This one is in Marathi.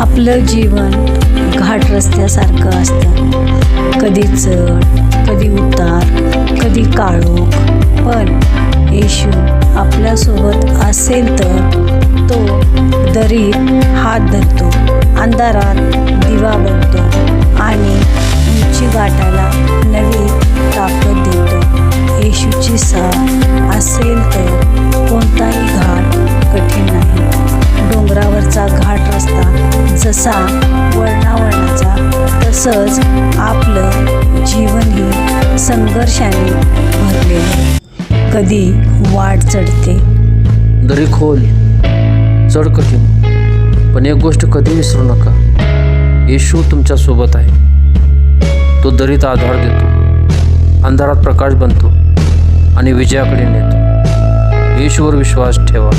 आपलं जीवन घाट रस्त्यासारखं असतं. कधी चढ कधी उतार कधी काळोख. पण येशू आपल्यासोबत असेल तर तो दरीत हात धरतो अंधारात दिवा बनतो आणि उंची गाठायला नवी ताकद देतो. येशूची सा जसा वळणावळणाचा तसंच आपलं जीवनही संघर्षाने भरलेलं कधी वाट चढते? दरी खोल चढ कठीण पण एक गोष्ट कधी विसरू नका. येशू तुमच्यासोबत आहे. तो दरीत आधार देतो. अंधारात प्रकाश बनतो आणि विजयाकडे नेतो. येशूवर विश्वास ठेवा.